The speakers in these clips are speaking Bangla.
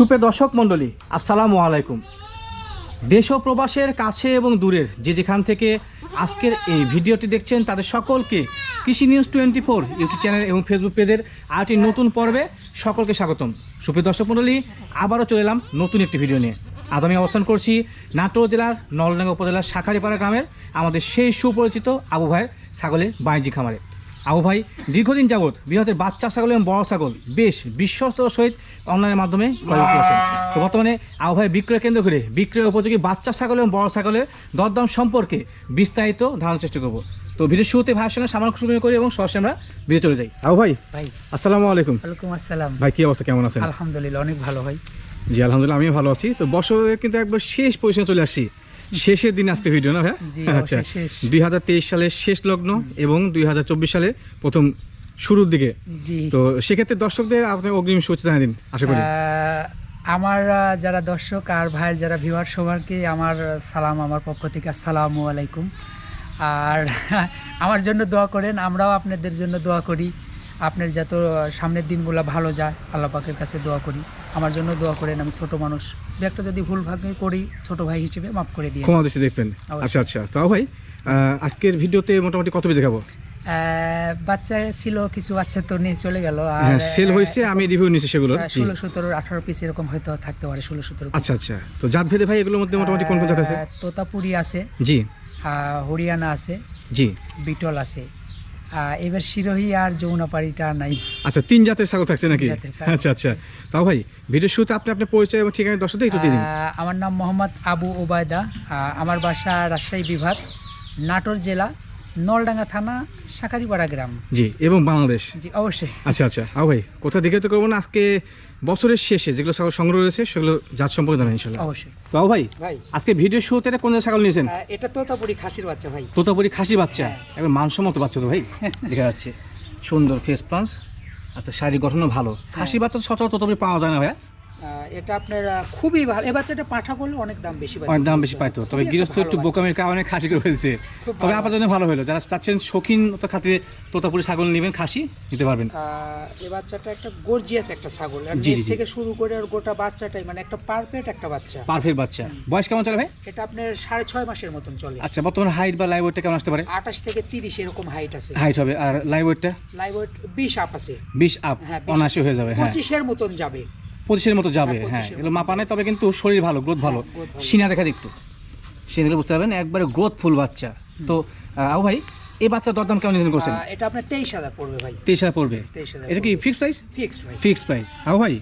সুপ্রিয় দর্শক মণ্ডলী, আসসালামু আলাইকুম। দেশ ও প্রবাসের কাছে এবং দূরের যে যেখান থেকে আজকের এই ভিডিওটি দেখছেন, তাদের সকলকে Krishi news twenty four YouTube channel এবং ফেসবুক পেজের আরেকটি নতুন পর্বে সকলকে স্বাগতম। সুপ্রিয় দর্শক মণ্ডলী, আবারও চলে এলাম নতুন একটি ভিডিও নিয়ে। আজ আমি অবস্থান করছি নাটোর জেলার নলডাঙ্গা উপজেলার শাখারিপাড়া গ্রামের আমাদের সেই সুপরিচিত আবু ভাইয়ের ছাগলের বাণিজ্যিক খামারে। আবু ভাই দীর্ঘদিন যাবৎ বৃহতের বাচ্চা ছাগল এবং বড় ছাগল বেশ বিশ্বস্তর সহিত অনলাইনের মাধ্যমে ক্রয় তো বর্তমানে আবু ভাই বিক্রয় কেন্দ্র করে বিক্রয় উপযোগী বাচ্চা ছাগল এবং বড় ছাগলের দরদাম সম্পর্কে বিস্তারিত ধারণার চেষ্টা করব। তো ভিডিও শুরুতে ভাইয়ের সঙ্গে সামান্য শুরু করি এবং সরাসরি আমরা ভিডিও চলে যাই। আবু ভাই ভাই। আসসালামু আলাইকুম। ওয়ালাইকুম আসসালাম। ভাই কি অবস্থা? কেমন আছেন? আলহামদুলিল্লাহ অনেক ভালো ভাই। জি আলহামদুলিল্লাহ আমিও ভালো আছি। তো বছরের কিন্তু একবার শেষ পজিশনে চলে আসছি। শেষের দিন আজকে ভিডিও না ভাই আচ্ছা। দুই হাজার তেইশ সালের শেষ লগ্ন এবং দুই হাজার চব্বিশ সালে প্রথম শুরুর দিকে। তো সেক্ষেত্রে দর্শকদের আপনি অগ্রিম শুভেচ্ছা জানিয়ে দিন আশা করি। আমার যারা দর্শক আর ভাইয়ের যারা ভিউয়ার সবারকে আমার সালাম আমার পক্ষ থেকে আসসালামু আলাইকুম। আর আমার জন্য দোয়া করেন আমরাও আপনাদের জন্য দোয়া করি। আপনার যত সামনের দিনগুলো ভালো যায় আল্লাহ পাকের কাছে দোয়া করি। আমার জন্য দোয়া করেন আমি ছোট মানুষ। দু একটা যদি ভুল ভাগে করি ছোট ভাই হিসেবে মাফ করে দিয়ে ক্ষমা দেখবেন। আচ্ছা আচ্ছা। তাও ভাই আজকের ভিডিওতে মোটামুটি কত দেখাবো বাচ্চা ছিল কিছু বাচ্চা তো নিয়ে চলে গেল। আর হ্যাঁ সেল হয়েছে আমি রিভিউ নিচ্ছি সেগুলো। ষোলো সতেরো আঠারো পিস এরকম হয়তো থাকতে পারে ষোলো সতেরো আচ্ছা আচ্ছা। তো জাত ভেদে ভাই এগুলোর মধ্যে মোটামুটি কোন কোন জাত আছে? তোতাপুরি আছে। জি। হরিয়ানা আছে। জি। বিটল আছে। এবার শিরোহী আর যৌনাপাড়িটা নাই। আচ্ছা তিন জাতের ছাগল থাকছে নাকি। আচ্ছা আচ্ছা। তাও ভাই ভিডিও শুরুতে আপনি আপনার পরিচয় এবং ঠিকানা দর্শকদের একটু দিয়ে দিন। আমার নাম মোহাম্মদ আবু ওবায়দা। আমার বাসা রাজশাহী বিভাগ নাটোর জেলা। নলডাঙ্গা থানা শাকারিপাড়া গ্রাম। জি এবং বাংলাদেশ। জি অবশ্যই। আচ্ছা আচ্ছা। আও ভাই কোথা দিকে তো করব না আজকে বছরের শেষে যেগুলো ছাগল সংগ্রহ রয়েছে সেগুলো জাত সম্পর্কে জানাই ইনশাল্লাহ। অবশ্যই। তাও ভাই ভাই। আজকে ভিডিও শুরুতে এটা কোন ছাগল নিয়েছেন? এটা তোতাপুরি খাসির বাচ্চা ভাই। তোতাপুরি খাসি বাচ্চা। হ্যাঁ। একবার মানসম্মত বাচ্চা তো ভাই। দেখা যাচ্ছে। সুন্দর ফেস পাঞ্চ আচ্ছা শারীরিক গঠনও ভালো। খাসি বাচ্চা তো সচরাচর তোতাপুরি পাওয়া যায় না ভাইয়া। এটা আপনার খুবই ভালো। এ বাচ্চাটা পাঠা করলে অনেক দাম বেশি অনেক দাম বেশি পাইতো। তবে গৃহস্থ একটু বোকামের কারণে খাসি করে ফেলছে। তবে ভালো। আপনার জন্য ভালো হলো। যারা চাচ্ছেন শৌখিন তো খাতিরে তোতাপুরি ছাগল নেবেন খাসি নিতে পারবেন। এ বাচ্চাটা একটা গর্জিয়াস একটা ছাগল। নিচ। থেকে শুরু করে আর গোটা বাচ্চাটাই মানে একটা পারফেক্ট একটা বাচ্চা। পারফেক্ট বাচ্চা। বয়স কেমন চলে ভাই? এটা আপনার সাড়ে ছয় মাসের মতন চলে। আচ্ছা বর্তমানে হাইট বা লাইভ ওয়েটটা কেমন আসতে পারে? আঠাশ থেকে তিরিশ এরকম হাইট আছে। হাইট হবে। আর লাইভ ওয়েটটা লাইভ ওয়েট বিশ আপ আছে। বিশ আপ হ্যাঁ, 20 অনাশি হয়ে যাবে হ্যাঁ। পঁচিশের মতন যাবে। পঁচিশের মতো যাবে হ্যাঁ, হ্যাঁ। 25 এর এগুলো মাপা নেই তবে কিন্তু শরীর ভালো গ্রোথ ভালো। হ্যাঁ। সিনা দেখা দিক একটু সিনা দেখলে বুঝতে পারবেন একবারে গ্রোথ ফুল বাচ্চা। তো আবু ভাই এই বাচ্চার দরদাম কেমন নির্ধারণ করছেন? এটা আপনার তেইশ হাজার পড়বে ভাই। তেইশ হাজার পড়বে? এটা কি ফিক্সড প্রাইস ফিক্সড ভাই। ফিক্সড প্রাইস আবু ভাই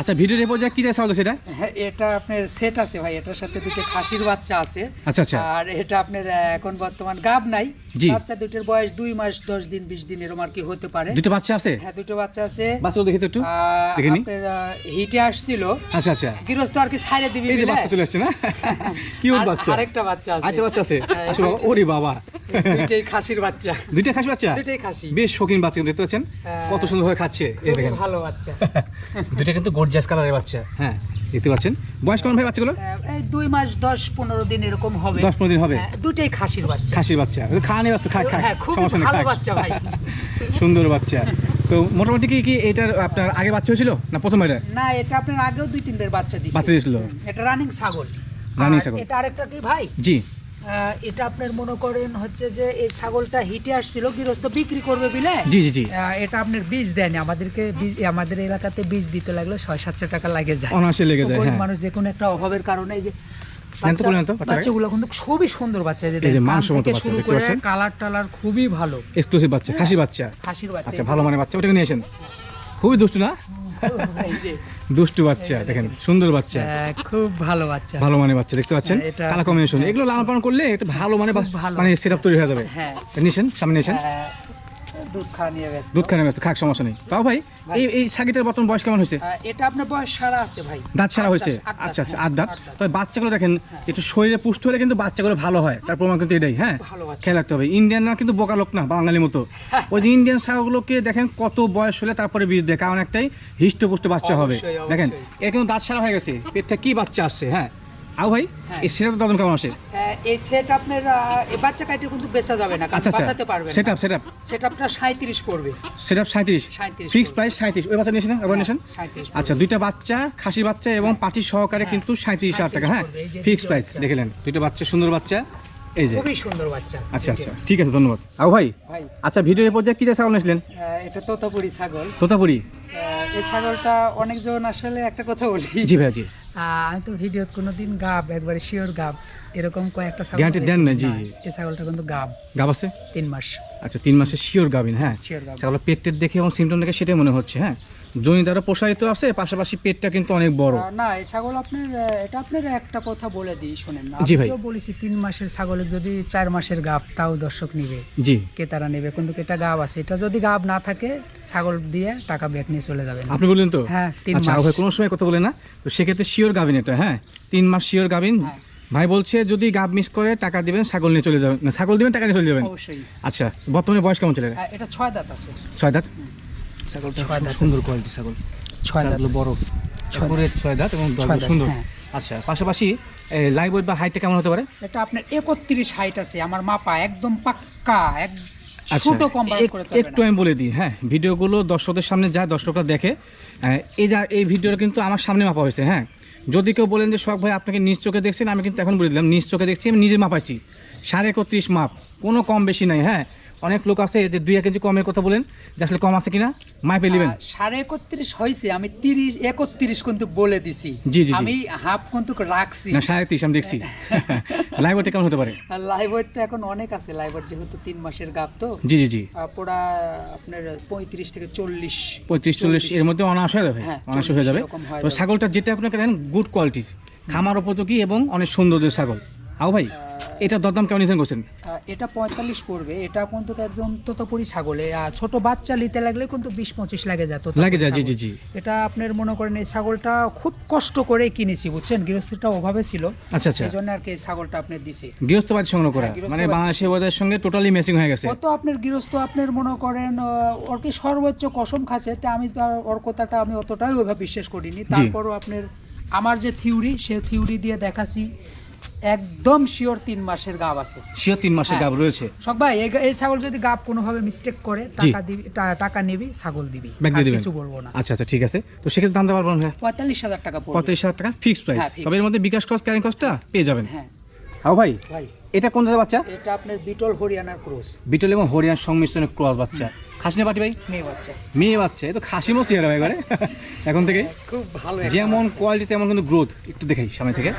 আচ্ছা ভিডিওর এরপর যা কি দেয় সাউন্ড সেটা? হ্যাঁ, এটা আপনার সেট আছে ভাই এটার সাথে দুটো খাসির বাচ্চা আছে। আচ্ছা আচ্ছা। আর এটা আপনার এখন বর্তমান গাব নাই। বাচ্চা দুটোর বয়স দুই মাস দশ দিন বিশ দিন এরকম আর কি হতে পারে। দুটো বাচ্চা আছে? হ্যাঁ দুটো বাচ্চা আছে। বাচ্চাগুলো দেখি তো একটু। আহ, দেখে নি। আপনার হিটে আসছিল। আচ্ছা আচ্ছা। গৃহস্থ আর কি ছাইড়ে দিবি এই যে বাচ্চা চলে আসছে না? কি ওর বাচ্চা। আরেকটা বাচ্চা আছে। আরেকটা বাচ্চা আছে? হ্যাঁ, আচ্ছা ওরে বাবা। দুইটাই খাসির বাচ্চা। দুইটা খাসি বাচ্চা? দুইটাই খাসি। বেশ শৌখিন বাচ্চা দেখতে পাচ্ছেন। হ্যাঁ। কত সুন্দর ভাবে খাচ্ছে। এই দেখেন। ভালো বাচ্চা। দুইটা কিন্তু গর্জিয়াস কালারের বাচ্চা। হ্যাঁ দেখতে পাচ্ছেন। বয়স কেমন ভাই বাচ্চাগুলো এই দুই মাস দশ পনেরো দিন এরকম হবে। দশ পনেরো দিন হবে? হ্যাঁ, দুইটাই খাসির বাচ্চা। খাসির বাচ্চা। খাওয়া নেই বাচ্চা হ্যাঁ, সমস্যা নেই ভালো বাচ্চা ভাই। সুন্দর বাচ্চা। তো মোটামুটি কি কি এটার আপনার আগে বাচ্চা হয়েছিল না প্রথম এটা? না এটা আপনার আগেও দুই তিনটের বাচ্চা বাচ্চা দিয়েছিল। এটা রানিং ছাগল। আর ছাগল। এটা আরেকটা কি ভাই? জি। এটা আপনার মনে করেন হচ্ছে যে এই ছাগলটা হিটে আসছিল গৃহস্থ বিক্রি করবে বিলে। জি জি জি। এটা আপনার বীজ দেয়নি। আমাদেরকে বীজ আমাদের এলাকাতে বীজ দিতে লাগলে ছয় সাতশো টাকা লাগে যায়। অনায়াসে লেগে যায় হ্যাঁ। মানুষ যে কোনো একটা অভাবের কারণে যে বাচ্চাগুলো কিন্তু খুবই সুন্দর বাচ্চা এই যে দেখেন, কান বাচ্চা, দেখতে পাচ্ছেন? কালার টালার খুবই ভালো। এক্সক্লুসিভ বাচ্চা খাসি বাচ্চা। খাসির বাচ্চা। আচ্ছা ভালো মানে বাচ্চা ওটাকে নিয়েছেন খুবই দুষ্টু না? দুষ্টু বাচ্চা দেখেন সুন্দর বাচ্চা। খুব ভালো বাচ্চা। ভালো মানে বাচ্চা দেখতে পাচ্ছেন? হ্যাঁ, কালা কম্বিনেশন এগুলো লালন পালন করলে একটা ভালো মানে ভালো। মানে তৈরি হয়ে যাবে। হ্যাঁ। নিয়েছেন সামনে নিয়েছেন দুধ খাওয়া নিয়ে ব্যস্ত। দুধ খানে ব্যস্ত খাক সমস্যা নেই। তাও ভাই এই এই সাকিটার বর্তমান বয়স কেমন হয়েছে? এটা আপনার বয়স সারা আছে ভাই। দাঁত ছাড়া হয়েছে? আচ্ছা আচ্ছা হ্যাঁ, আট দাঁত। তবে বাচ্চাগুলো দেখেন একটু শরীরে পুষ্ট হলে কিন্তু বাচ্চাগুলো ভালো হয়। তার প্রমাণ কিন্তু এটাই হ্যাঁ? খেয়াল রাখতে হবে। ইন্ডিয়ান না কিন্তু বোকা লোক না বাঙালির মতো। ওই যে ইন্ডিয়ান ছাগলগুলোকে দেখেন কত বয়স হলে তারপরে বীজ দেয়। কারণ একটাই হিষ্টপুষ্ট বাচ্চা হবে। দেখেন। এর কিন্তু দাঁত ছাড়া হয়ে গেছে। পেট থেকে কি বাচ্চা আসছে হ্যাঁ? আও ভাই হ্যাঁ। এই সিরাপ দাদন কেমন আসে? এই সেট আপনার এই বাচ্চা কাটে কিন্তু বেচা যাবে না আচ্ছা আচ্ছা। বাঁচাতে পারবেন সেট আপ সেট আপ সেটা আপনার সাঁত্রিশ পড়বে। সেট আপ সাঁত্রিশ 37 ফিক্স প্রাইস সাঁত্রিশ ওই বাচ্চা নিয়েছেন? একবার নিয়েছেন আচ্ছা দুইটা বাচ্চা খাসি বাচ্চা এবং পাটি সহকারে কিন্তু সাঁত্রিশ হাজার টাকা। হ্যাঁ ফিক্স প্রাইস দেখলেন দুইটা বাচ্চা। সুন্দর বাচ্চা। এই যে। খুবই সুন্দর বাচ্চা। আচ্ছা আচ্ছা। ঠিক আছে ধন্যবাদ। আও ভাই আচ্ছা ভিডিওর পর্যায়ে কি যে ছাগল নিয়েছিলেন? এটা তোতাপুরি ছাগল। তোতাপুরি? এই ছাগলটা অনেকজন আসলে একটা কথা বলি। জি ভাই জি। আহ, আমি তো ভিডিও কোনোদিন গাব একবারে শিওর গাব। এরকম কয়েকটা ছাগল দেন না, জি, জি। এই ছাগলটা কিন্তু গাব। গাব আছে? তিন মাস। আচ্ছা তিন মাসের শিওর গাভিন হ্যাঁ? শিওর গাব ছাগল পেট টেট দেখে এবং সিমটম দেখে সেটাই মনে হচ্ছে হ্যাঁ? জমি দ্বারা প্রসারিত আছে পাশাপাশি পেটটা কিন্তু অনেক বড়। না এই ছাগল আপনার এটা আপনার একটা কথা বলে দিই শোনেন না। জি ভাই। বলেছি তিন মাসের ছাগলের যদি চার মাসের গাব তাও দর্শক নিবে। জি। ক্রেতারা নেবে? কিন্তু এটা গাব আছে। এটা যদি গাব না থাকে ছাগল দিয়ে টাকা ব্যাক নিয়ে চলে যাবেন আপনি বললেন তো? হ্যাঁ তিন আচ্ছা মাস। কোনো সময় কথা বলে না। তো সেক্ষেত্রে শিওর গাবিন এটা হ্যাঁ? তিন মাস শিওর গাবিন হ্যাঁ। ভাই বলছে যদি গাব মিস করে টাকা দিবেন ছাগল নিয়ে চলে যাবেন। না ছাগল দিবেন টাকা নিয়ে চলে যাবেন? অবশ্যই। আচ্ছা বর্তমানে বয়স কেমন চলে এটা ছয় দাঁত আছে। ছয় দাঁত? ছাগলটা ছয় দাঁত সুন্দর কোয়ালিটি ছাগল। ছয় দাঁত বড়। ছয় ছয় দাঁত এবং দাঁত, সুন্দর। হ্যাঁ। আচ্ছা পাশাপাশি লাইভ ওয়েট বা হাইটটা কেমন হতে পারে? এটা আপনার একত্রিশ হাইট আছে। আমার মাপা একদম পাক্কা এক আচ্ছা ছোট একটু আমি বলে দিই হ্যাঁ। ভিডিওগুলো দর্শকদের সামনে যায় দর্শকরা দেখে। এই যা এই ভিডিওটা কিন্তু আমার সামনে মাপা হয়েছে হ্যাঁ। যদি কেউ বলেন যে শখ ভাই, আপনাকে নিজ চোখে দেখছেন আমি কিন্তু এখন বলে দিলাম, নিজ চোখে দেখছি, আমি নিজে মাপাইছি সাড়ে একত্রিশ মাপ, কোনো কম বেশি নাই হ্যাঁ? অনেক লোক আছে যে দুই এক কেজি কমের কথা বলেন যে আসলে কম আছে কিনা মাপে নেবেন। সাড়ে একত্রিশ হয়েছে আমি তিরিশ একত্রিশ কিন্তু বলে দিছি। জি, জি। আমি হাফ কিন্তু রাখছি। না সাড়ে একত্রিশ আমি দেখছি। লাইভ ওয়েটটা কেমন হতে পারে? আর লাইভার তো এখন অনেক আছে লাইভার যেহেতু তিন মাসের গাপ তো। জি জি জি। পুরা আপনার পঁয়ত্রিশ থেকে চল্লিশ পঁয়ত্রিশ চল্লিশ এর মধ্যে অনায়াস হয়ে যাবে হ্যাঁ, অনায়াস হয়ে যাবে। তো ছাগলটা যেটা আপনাকে দেন গুড কোয়ালিটির খামার উপযোগী এবং অনেক সৌন্দর্যের ছাগল। আও ভাই এটা দরদাম কেমন নির্ধারণ করছেন? এটা পঁয়তাল্লিশ পড়বে। এটা কিন্তু একদম তোতাপুরি ছাগলে আর ছোট বাচ্চা নিতে লাগলে কিন্তু বিশ পঁচিশ লাগে তোতাপুরি লাগে যায় জি জি জি। এটা আপনার মনে করেন এই ছাগলটা খুব কষ্ট করে কিনেছি বুঝছেন? গৃহস্থটা অভাবে ছিল। আচ্ছা আচ্ছা। সেই জন্য আর কি ছাগলটা আপনি দিছি। গৃহস্থবাদী সংগ্রহ করা। হ্যাঁ, মানে বাংলাদেশের ওদের সঙ্গে টোটালি ম্যাচিং হয়ে গেছে। কত আপনার গৃহস্থ আপনার মনে করেন ওর কি সর্বোচ্চ কসম খাচ্ছে তা আমি তো আর ওর কথাটা আমি অতটাই ওভাবে বিশ্বাস করিনি। তারপরও আপনার আমার যে থিওরি সে থিওরি দিয়ে দেখাচ্ছি। একদম শিওর তিন মাসের গাব আছে। শিওর তিন মাসের হ্যাঁ। গাব রয়েছে? সব ভাই এই ছাগল যদি গাব কোনোভাবে মিস্টেক করে টাকা দিবি টাকা নিবি ছাগল দিবি। কিছু বলব না। আচ্ছা আচ্ছা ঠিক আছে। তো সেক্ষেত্রে দাম দেওয়ার পারবেন পঁয়তাল্লিশ হাজার টাকা পঁয়ত্রিশ হাজার টাকা ফিক্সড প্রাইস হ্যাঁ, তবে এর মধ্যে বিকাশ কস্ট ক্যারিং কস্টটা পেয়ে যাবেন। হ্যাঁ। আও ভাই ভাই। এটা কোন জাতের বাচ্চা? এটা আপনার বিটল হরিয়ানার ক্রোস। বিটল এবং হরিয়ানার সংমিশ্রণের ক্রস বাচ্চা। খাসি খাসিনা পাটি ভাই? মেয়ে বাচ্চা। মেয়ে বাচ্চা এ তো খাসি মতো চেহারা ভাই এবারে এখন থেকে খুব ভালো যেমন কোয়ালিটি তেমন কিন্তু গ্রোথ একটু দেখাই সামনে থেকে।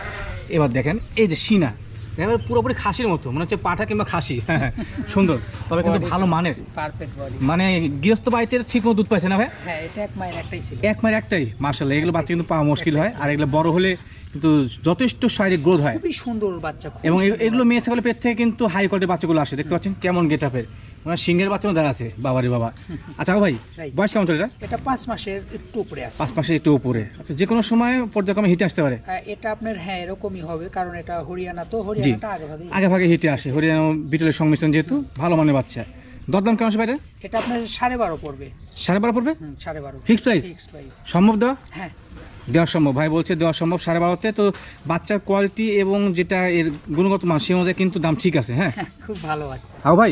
এবার দেখেন এই যে সিনা এবার পুরোপুরি খাসির মতো মনে হচ্ছে পাঠা কিংবা খাসি। সুন্দর তবে কিন্তু ভালো মানের। মানে গৃহস্থ বাড়িতে ঠিক মতো দুধ পাইছে না ভাই? হ্যাঁ এক মায়ের একটাই মার্শাল্লাহ এগুলো বাচ্চা কিন্তু পাওয়া মুশকিল হয়। আর এগুলো বড় হলে কিন্তু যথেষ্ট শারীরিক গ্রোথ হয়। খুবই সুন্দর বাচ্চা এবং এগুলো মেয়ে ছাগলের পেট থেকে কিন্তু হাই কোয়ালিটির বাচ্চাগুলো আসে। দেখতে পাচ্ছেন কেমন গেট আপের মানে সিংহের বাচ্চা দেখা আছে বাবারে বাবা। আচ্ছা ভাই। বয়স কেমন চলে এটা? এটা পাঁচ মাসের একটু উপরে আছে। পাঁচ মাসের একটু উপরে। আচ্ছা যে কোনো সময় পর্যায়ক্রমে হিটে আসতে পারে। এটা আপনার হ্যাঁ এরকমই হবে কারণ এটা হরিয়ানা তো হরিয়ানাটা আগে ভাগে আগে ভাগে হিটে আসে। হরিয়ানা বিটলের সংমিশ্রণ যেহেতু ভালো মানের বাচ্চা। দরদাম কেমন আসবে এটা? এটা আপনার সাড়ে বারো পড়বে। সাড়ে বারো পড়বে? সাড়ে বারো। ফিক্সড প্রাইস ফিক্স প্রাইস সম্ভব দেওয়া? হ্যাঁ। দেওয়া সম্ভব। ভাই বলছে দেওয়া সম্ভব সাড়ে বারোতে। তো বাচ্চার কোয়ালিটি এবং যেটা এর গুণগত মান সে মধ্যে কিন্তু দাম ঠিক আছে হ্যাঁ? খুব ভালো বাচ্চা। হাও ভাই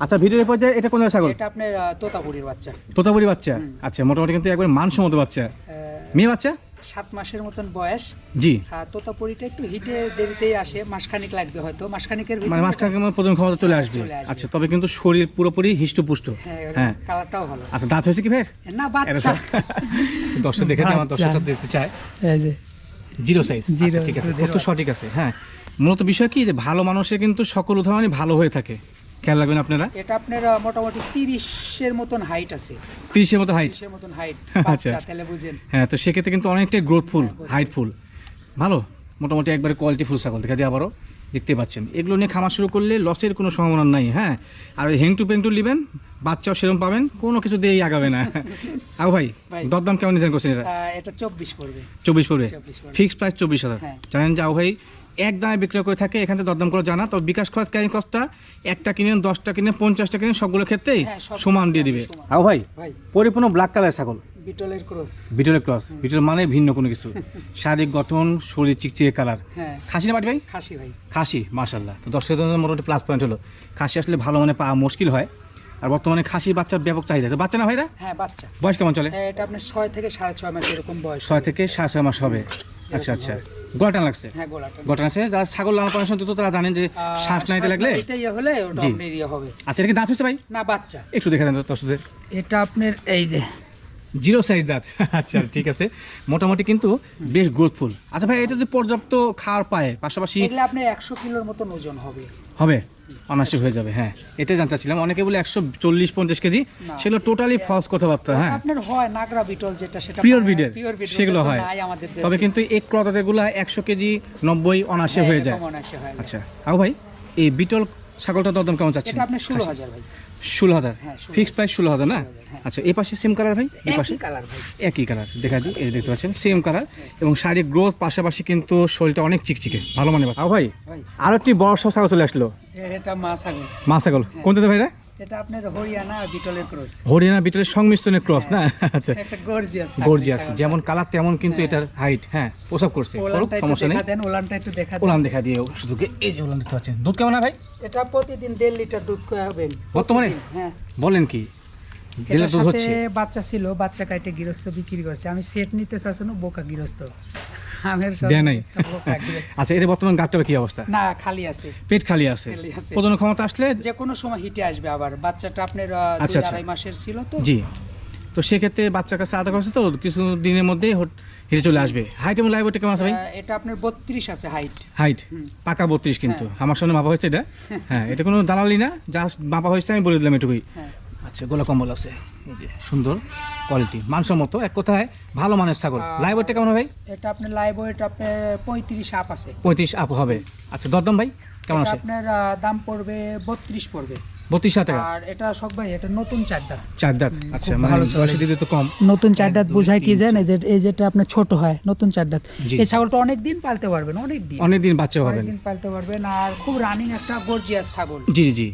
আচ্ছা ভিডিওর পর্যায়ে এটা কোন ছাগল? এটা আপনার তোতাপুরির বাচ্চা। তোতাপুরি বাচ্চা? আচ্ছা মোটামুটি কিন্তু একবার মানসম্মত বাচ্চা। মেয়ে বাচ্চা? সাত মাসের মতন বয়স। জি। আর তোতাপুরিটা একটু হিটে দেরিতেই আসে মাসখানিক লাগবে হয়তো। মাসখানিকের মানে ভিতরে মাসটাকে প্রথম ক্ষমতা চলে আসবে। আচ্ছা তবে কিন্তু শরীর পুরোপুরি হিষ্টপুষ্ট। হ্যাঁ হ্যাঁ। কালারটাও ভালো। আচ্ছা দাঁত হয়েছে কি ভাই না বাচ্চা। দর্শক দেখে আমার। দর্শকটা দেখতে চায়। এই যে। জিরো সাইজ Zero, আচ্ছা ঠিক আছে। কত সঠিক আছে? হ্যাঁ। মূলত বিষয় কি যে ভালো মানুষের কিন্তু সকল উদাহরণই ভালো হয়ে থাকে। খেয়াল রাখবেন আপনারা? এটা আপনার মোটামুটি তিরিশের মতন হাইট আছে। তিরিশের মতো হাইট তিরিশের মতন হাইট আচ্ছা। তাহলে বুঝেন। হ্যাঁ তো সেক্ষেত্রে কিন্তু অনেকটাই গ্রোথফুল হ্যাঁ, হাইটফুল ভালো? মোটামুটি একবারে কোয়ালিটি ফুল ছাগল দেখা দিয়ে আবারও। দেখতে পাচ্ছেন। এগুলো নিয়ে খামার শুরু করলে লসের কোনো সম্ভাবনা নাই হ্যাঁ। আর হেংটু পেংটু নেবেন বাচ্চাও সেরকম পাবেন কোনো কিছু দিয়েই আগাবে না। আও ভাই ভাই। দরদাম কেমন নির্ধারণ করছেন এটা এটা চব্বিশ পড়বে। চব্বিশ পড়বে? ফিক্সড প্রাইস চব্বিশ হাজার। হ্যাঁ। জানেন যে আও ভাই এক দামে বিক্রয় করে থাকে এখান থেকে দরদাম করে জানা। তো বিকাশ খরচ ক্যারিং কস্টটা একটা কিনেন দশটা কিনেন পঞ্চাশটা কিনেন সবগুলো ক্ষেত্রেই হ্যাঁ, সমান দিয়ে দিবে। আও ভাই পরিপূর্ণ ব্ল্যাক কালার ছাগল? বিটলের ক্রস। বিটলের ক্রস। বিটল মানে ভিন্ন কোনো কিছু। শারীরিক গঠন শরীর চিকচিকে কালার হ্যাঁ। খাসি না ভাই? খাসি ভাই। খাসি মার্শাল্লাহ তো দর্শকের মোটামুটি প্লাস পয়েন্ট হলো। খাসি আসলে ভালো মানে পাওয়া মুশকিল হয়। আর বর্তমানে খাসির বাচ্চা ব্যাপক চাহিদা তো বাচ্চা না ভাইরা? হ্যাঁ বাচ্চা। বয়স কেমন চলে? হ্যাঁ, এটা আপনার ছয় থেকে সাড়ে ছয় মাস এরকম বয়স ছয় থেকে সাড়ে ছয় মাস হবে। আচ্ছা আচ্ছা। গলাটান লাগছে? হ্যাঁ গোলাটা গঠন আছে যারা ছাগল লালন পালন তো তারা জানেন যে শ্বাস নাইতে লাগলে এটা ইয়ে হলে ওটা ইয়ে হবে। আচ্ছা এটা কি দাঁত হচ্ছে ভাই? না বাচ্চা। একটু দেখে দেন তো এটা আপনার এই যে। জিরো সাইজ দাঁত। আচ্ছা ঠিক আছে। মোটামুটি কিন্তু বেশ গ্রোথফুল আচ্ছা ভাই এটা যদি পর্যাপ্ত খাওয়ার পায় পাশাপাশি এগুলো আপনার একশো কিলোর মতন ওজন হবে। হবে অনাসি হয়ে যাবে হ্যাঁ। এটাই জানতে চাচ্ছিলাম অনেকে বলে একশো চল্লিশ পঞ্চাশ কেজি সেগুলো টোটালি ফলস কথাবার্তা হ্যাঁ। আপনার হয় নাগরা বিটল যেটা সেটা পিওর বিডের সেগুলো হয়। তবে কিন্তু এক ক্রতাতেগুলো একশো কেজি নব্বই অনাসি হ্যাঁ, হয়ে যায়। আচ্ছা আও ভাই এই বিটল ছাগলটা দরদাম কেমন চাচ্ছেন? এটা আপনার ষোলো হাজার ভাই। ষোলো হাজার। হ্যাঁ, 16,000 ফিক্সড প্রাইস ষোলো হাজার না? 16,000 হ্যাঁ। আচ্ছা এ পাশে সেম কালার ভাই? এ পাশে? একই কালার ভাই। একই দেখা দিই এই দেখতে পাচ্ছেন সেম কালার এবং শারীরিক গ্রোথ পাশাপাশি কিন্তু শরীরটা অনেক চিকচিকে ভালো মানে আও ভাই ভাই। আরও একটি বড় সব ছাগল চলে আসলো। এটা মা ছাগল। মা ছাগল। কোনটাতে ভাইরা এটা আপনার হরিয়ানা আর বিটলের ক্রস। হরিয়ানা বিটলের সংমিশ্রণের ক্রস না? আচ্ছা। একটা গর্জিয়াস গর্জিয়াস যেমন কালার তেমন কিন্তু এটার হাইট হ্যাঁ প্রসাব করছে। সমস্যা নেই। দেন ওলানটা একটু দেখা ওলান দেখা দিয়ে শুধু এই যে ওলান দেখতে পাচ্ছেন। দুধ কেমন ভাই? এটা প্রতিদিন দেড় লিটার দুধ খাবেন বর্তমানে? হ্যাঁ। বলেন কি দিলে দুধ হচ্ছে? বাচ্চা ছিল বাচ্চা কাইটে গৃহস্থ বিক্রি করছে। আমি সেট নিতে চাচ্ছি বোকা গৃহস্থ। আমের দেয় নাই। আচ্ছা এটা বর্তমান গাছটার কি অবস্থা? না খালি আছে। পেট খালি আছে। প্রজনন ক্ষমতা আসলে যে কোনো সময় হিটে আসবে আবার। বাচ্চাটা আপনার দুই। আড়াই মাসের ছিল তো। জি। তো সেক্ষেত্রে বাচ্চার কাছে আদা করছে তো কিছু দিনের মধ্যেই হট- হেঁটে চলে আসবে। হাইট এবং লাইভটা কেমন আছে ভাই? এটা আপনার বত্রিশ আছে হাইট হাইট পাকা বত্রিশ কিন্তু। আমার সামনে মাপা হয়েছে এটা। হ্যাঁ এটা কোনো দালালি না। জাস্ট মাপা হয়েছে আমি বলে দিলাম এটুকুই। হ্যাঁ। আচ্ছা গোলা কম্বল আছে। এই যে সুন্দর। কোয়ালিটি মানসম্মত এক কথায় ভালো মানের ছাগল। লাইভ ওয়েটটা কেমন ভাই? এটা আপনার লাইভ ওয়েট আপনার পঁয়ত্রিশ আপ আছে। পঁয়ত্রিশ আপ হবে। আচ্ছা দরদাম ভাই কেমন আছে? আপনার দাম পড়বে বত্রিশ পড়বে। বত্রিশ হাজার টাকা? আর এটা সব ভাই এটা নতুন চার দাঁত চার দাঁত আচ্ছা মানে ভালো চলে। তো কম। নতুন চার দাঁত বোঝায় কি জানেন? এই যে এই যেটা আপনার ছোট হয় নতুন চার দাঁত এই ছাগলটা অনেক দিন পালতে পারবেন অনেক দিন। বাচ্চা হবেন দিন পালতে পারবেন আর খুব রানিং একটা গর্জিয়াস ছাগল। জি জি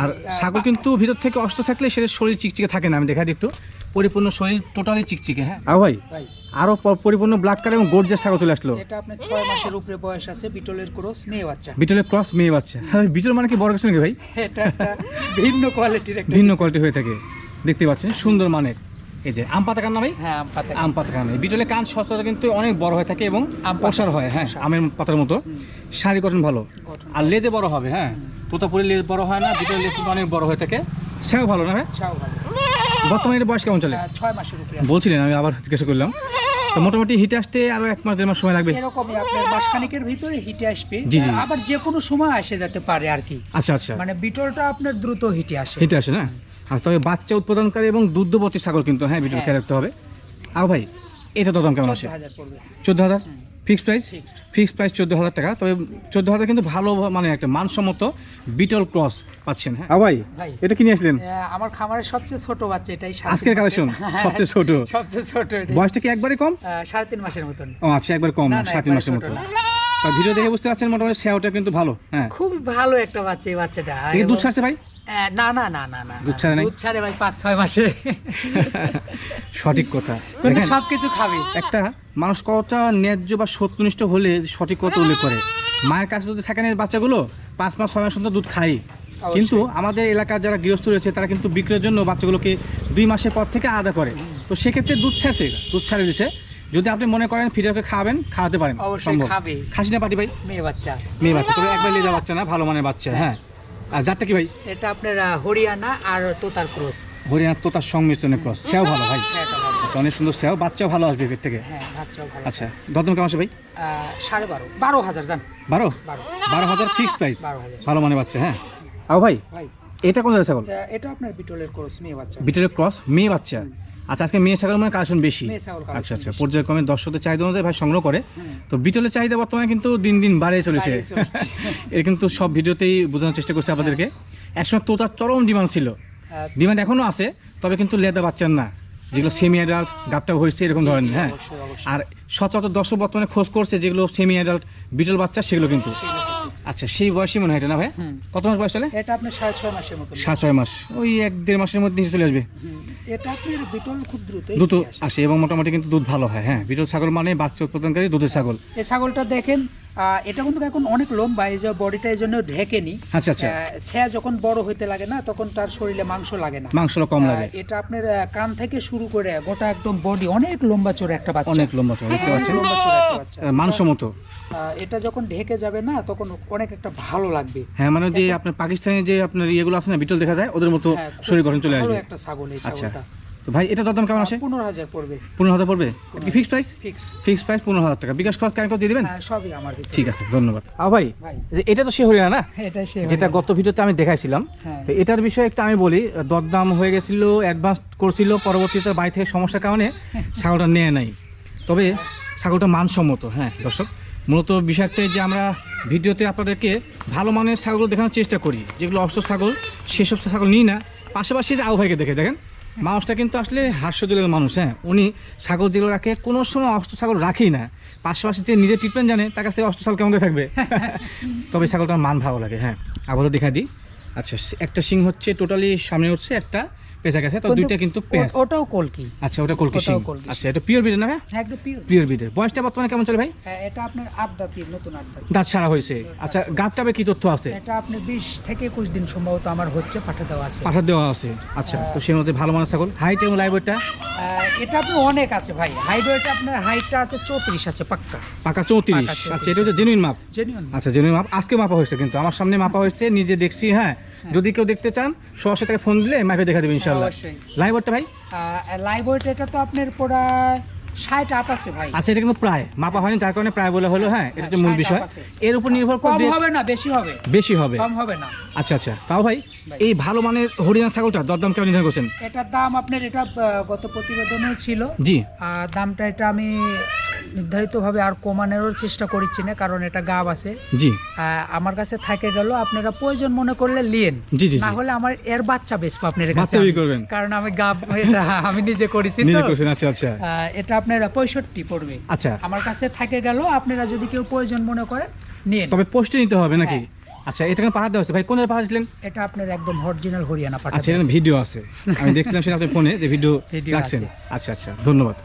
আর ছাগল কিন্তু ভিতর থেকে অস্ত থাকলে সেটা শরীর চিকচিকে থাকে না আমি দেখা দিই একটু। পরিপূর্ণ শরীর টোটালি চিকচিকে হ্যাঁ? আও ভাই ভাই। আরও পরিপূর্ণ ব্ল্যাক কালার এবং গোর্জের ছাগল চলে আসলো। এটা আপনার ছয় মাসের উপরে বয়স আছে বিটলের ক্রস মেয়ে বাচ্চা। বিটলের ক্রস মেয়ে বাচ্চা। হ্যাঁ বিটল মানে কি বড় কিছু নাকি ভাই? এটা একটা ভিন্ন কোয়ালিটির একটা ভিন্ন কোয়ালিটি হয়ে থাকে। দেখতে পাচ্ছেন সুন্দর মানের। এই যে আম পাতা কান না ভাই? হ্যাঁ আম পাতা আম পাতা কান বিটলের কান সচরাচর কিন্তু অনেক বড় হয়ে থাকে এবং। প্রসার হয় হ্যাঁ আমের পাতার মতো। শাড়ি গঠন ভালো। আর লেদে বড় হবে হ্যাঁ। তোতাপুরি লেদ বড় হয় না বিটলের লেদ কিন্তু অনেক বড় হয়ে থাকে। সেও ভালো না ভাই? ছাও ভালো। বর্তমানে এর বয়স কেমন চলে? ছয় মাসের উপরে বলছিলেন আমি আবার জিজ্ঞাসা করলাম। তো মোটামুটি হিটে আসতে আরও এক মাস দেড় মাস সময় লাগবে? এরকমই আপনার মাসখানিকের ভিতরে হিটে আসবে। জি, জি। আবার যে কোনো সময় আসে যেতে পারে আর কি। আচ্ছা আচ্ছা। মানে বিটলটা আপনার দ্রুত হিটে আসে। হিটে আসে না? আর তবে বাচ্চা উৎপাদনকারী এবং দুগ্ধবতী ছাগল কিন্তু হ্যাঁ বিটল হ্যাঁ। খেয়াল রাখতে হবে। আর ভাই এটা তো দাম কেমন আছে চোদ্দ হাজার? Fixed price? ফিক্সড। প্রাইস চোদ্দ হাজার টাকা। তবে চোদ্দ হাজার কিন্তু ভালো মানে একটা মানসম্মত বিটল ক্রস পাচ্ছেন হ্যাঁ? ভাই ভাই। এটা কিনে আসলেন? আমার খামারের সবচেয়ে ছোট বাচ্চা এটাই আজকের কালেকশন সবচেয়ে ছোট? সবচেয়ে ছোট বয়সটা কি একবারে কম? সাড়ে তিন মাসের মতন। ও আচ্ছা একবার কম সাত তিন মাসের ছোট মতো ভিডিও দেখে বুঝতে পারছেন মোটামুটি সেওটা কিন্তু ভালো হ্যাঁ। খুব ভালো একটা বাচ্চা এই বাচ্চাটা। এই দুধ ছাড়ছে ভাই? না না না না না দুধ ছাড়ে দুধ ছাড়ে ভাই পাঁচ ছয় মাসে। সঠিক কথা। কিন্তু দেখেন সবকিছু খাবে। একটা মানুষ কতটা ন্যায্য বা সত্যনিষ্ঠ হলে সঠিক কথা উল্লেখ করে। মায়ের কাছে যদি থাকে না বাচ্চাগুলো পাঁচ মাস ছয় মাস পর্যন্ত দুধ খাই কিন্তু আমাদের এলাকার যারা গৃহস্থ রয়েছে তারা কিন্তু বিক্রয়ের জন্য বাচ্চাগুলোকে দুই মাসের পর থেকে আলাদা করে। তো সেক্ষেত্রে দুধ ছাড়ছে দুধ ছাড়ে দিচ্ছে যদি আপনি মনে করেন ফিডারকে খাবেন খাওয়াতে পারেন সম্ভব। খাসি না পাটি ভাই? মেয়ে বাচ্চা। মেয়ে বাচ্চা তবে একবার লেজা বাচ্চা না ভালো মানের বাচ্চা হ্যাঁ। আর যারটা কি ভাই? এটা আপনার হরিয়ানা আর তোতার ক্রস। হরিয়ানা তো তার সংমিশ্রণের ক্রস। সেও ভালো ভাই। হ্যাঁ। আচ্ছা, অনেক সুন্দর সেও বাচ্চাও ভালো আসবে পেট থেকে। হ্যাঁ বাচ্চাও ভালো। আচ্ছা দরদাম কেমন আছে ভাই? সাড়ে বারো। বারো হাজার জান। বারো? বারো। হাজার ফিক্সড প্রাইস ভালো মানে বাচ্চা হ্যাঁ? আও ভাই ভাই। এটা কোন ছাগল এটা আপনার বিটলের ক্রস মেয়ে বাচ্চা। বিটেলের ক্রস মেয়ে বাচ্চা। আচ্ছা আজকে মেয়ে ছাগল মানে কালেকশন বেশি। আচ্ছা আচ্ছা পর্যায়ক্রমে দর্শকদের চাহিদা অনুযায়ী ভাই সংগ্রহ করে। তো বিটলের চাহিদা বর্তমানে কিন্তু দিন দিন বাড়ে চলেছে। বাড়িয়ে চলেছে। এর কিন্তু সব ভিডিওতেই বোঝানোর চেষ্টা করছে আপনাদেরকে। একসময় তোতার চরম ডিমান্ড ছিল। ডিমান্ড এখনও আছে তবে কিন্তু লেদা বাচ্চার না। যেগুলো সেমি অ্যাডাল্ট গাপটা হয়েছে এরকম ধরনের হ্যাঁ। আর সচরাচর দর্শক বর্তমানে খোঁজ করছে যেগুলো সেমি অ্যাডাল্ট বিটল বাচ্চা সেগুলো কিন্তু। আচ্ছা সেই বয়সই মনে হয় এটা না ভাই? কত মাস বয়স চলে এটা আপনার সাড়ে ছয় মাসের মতো সাত ছয় মাস। ওই এক দেড় মাসের মধ্যে চলে আসবে। এটা আপনার বিটল খুব দ্রুত দুধ আসে। এবং মোটামুটি কিন্তু দুধ ভালো হয় হ্যাঁ। বিটল ছাগল মানে বাচ্চা উৎপাদনকারী দুধের ছাগল। এই ছাগলটা দেখেন এটা কিন্তু এখন অনেক লম্বা এই যে বডিটা এই জন্য ঢেকেনি। আচ্ছা আচ্ছা। ছেয়া যখন বড় হইতে লাগে না তখন তার শরীরে মাংস লাগে না। মাংসটা কম লাগে। এটা আপনার কান থেকে শুরু করে গোটা একদম বডি অনেক লম্বা চোর একটা বাচ্চা। অনেক লম্বা চড় দেখতে পাচ্ছেন। আহ, মানসম্মত এটা যখন ঢেকে যাবে না তখন অনেক একটা ভালো লাগবে। হ্যাঁ মানে যে আপনার পাকিস্তানি যে আপনার ইয়েগুলো আছে না বিটল দেখা যায় ওদের মতো হ্যাঁ, শরীর গঠন চলে আসবে। একটা ছাগল এই আচ্ছা। ছাগলটা। তো ভাই এটা দরদাম কেমন আসে? পনেরো হাজার পড়বে। পনেরো হাজার পড়বে? Fixed price fixed fixed price পনেরো হাজার টাকা। বিকাশ খরচ কেন করে দিয়ে দেবেন? সবই আমার। ঠিক আছে ধন্যবাদ। আ ভাই এটা তো সে হরিয়ানা না? এটাই সে যেটা গত ভিডিওতে আমি দেখাইছিলাম। হ্যাঁ। তো এটার বিষয়ে একটু আমি বলি দরদাম হয়ে গেছিল অ্যাডভান্স করছিল পরবর্তীতে বাড়ি থেকে সমস্যার কারণে ছাগলটা নেয় নাই। তবে ছাগলটা মানসম্মত হ্যাঁ দর্শক। মূলত বিষয়টাই যে আমরা ভিডিওতে আপনাদেরকে ভালো মানের ছাগল দেখানোর চেষ্টা করি যেগুলো অস্ত ছাগল সেসব ছাগল নিই না। পাশাপাশি যে আউ ভাইকে দেখে দেখেন মানুষটা কিন্তু আসলে হাস্যজলের মানুষ হ্যাঁ। উনি ছাগল যেগুলো রাখে কোনো সময় অস্ত ছাগল রাখেই না। পাশাপাশি যে নিজের ট্রিটমেন্ট জানে তার কাছে অস্ত ছাগল কেমন থাকবে? তবে ছাগলটার মান ভালো লাগে হ্যাঁ। আবারও দেখা দিই। আচ্ছা একটা সিং হচ্ছে টোটালি সামনে উঠছে একটা পেঁচা গেছে তো দুইটা কিন্তু পেঁচ ওটাও কলকি। আচ্ছা ওটা কলকি সিং আচ্ছা এটা পিওর বিডের না হ্যাঁ একদম পিওর পিওর বিডের বয়সটা বর্তমানে কেমন চলে ভাই? এটা আপনার আট দাঁতির নতুন আট দাঁত হয়েছে। আচ্ছা গাবটাবে কি তথ্য আছে? এটা আপনি বিশ থেকে একুশ দিন সম্ভবত আমার হচ্ছে পাঠা দেওয়া আছে। পাঠা দেওয়া আছে। আচ্ছা তো সেই মধ্যে ভালো মানের ছাগল। হাইট এবং লাইভ ওয়েটটা এটা আপনার অনেক আছে ভাই। হাইট ওয়েট আপনার হাইটটা আছে চৌত্রিশ আছে পাক্কা। পাকা 34 আচ্ছা এটা হচ্ছে জেনুইন মাপ জেনুইন আচ্ছা জেনুইন মাপ আজকে মাপা হয়েছে কিন্তু। আমার সামনে মাপা হয়েছে নিজে দেখছি হ্যাঁ। যদি কেউ দেখতে চান সরাসরি তাকে ফোন দিলে মাপে দেখা দেবে ইনশাল্লাহ লাইভ ওয়েটটা ভাই? লাইভ ওয়েট এটা তো আপনার প্রায় ষাট আপ আছে ভাই। আচ্ছা এটা কিন্তু প্রায়। মাপা হয়নি তার কারণে প্রায় বলে হলো হ্যাঁ এটা মূল বিষয়। এর উপর নির্ভর করবে হবে না বেশি হবে। বেশি হবে। কম হবে না। আচ্ছা আচ্ছা। তাও ভাই ভাই। এই ভালো মানের হরিয়ানা ছাগলটা দরদাম কেমন নির্ধারণ করছেন? এটার দাম আপনার এটা গত প্রতিবেদনেও ছিল। জি। দামটা এটা আমি নির্ধারিতভাবে আর কমানোর চেষ্টা করছি না কারণ এটা গাব আছে। জি। আমার কাছে থাকে গেল আপনারা প্রয়োজন মনে করলে লিয়েন। জি জি না হলে আমার এর বাচ্চা বেচবো আপনার কাছে। করবেন? কারণ আমি গাব এটা আমি নিজে করেছি নিজে করছেন আচ্ছা আচ্ছা। এটা আপনার পঁয়ষট্টি পড়বে। আচ্ছা। আমার কাছে থাকে গেল আপনারা যদি কেউ প্রয়োজন মনে করেন নিন তবে পোস্টে নিতে হবে নাকি? হ্যাঁ। আচ্ছা এটা কেন পাহাড় দেওয়া হচ্ছে? ভাই কোন পাহাড় ছিলেন এটা আপনার একদম অরিজিনাল হরিয়ানা পাঠা আচ্ছা এখানে ভিডিও আছে। আমি দেখছিলাম সেটা আপনার ফোনে যে ভিডিও রাখছেন। আচ্ছা আচ্ছা ধন্যবাদ।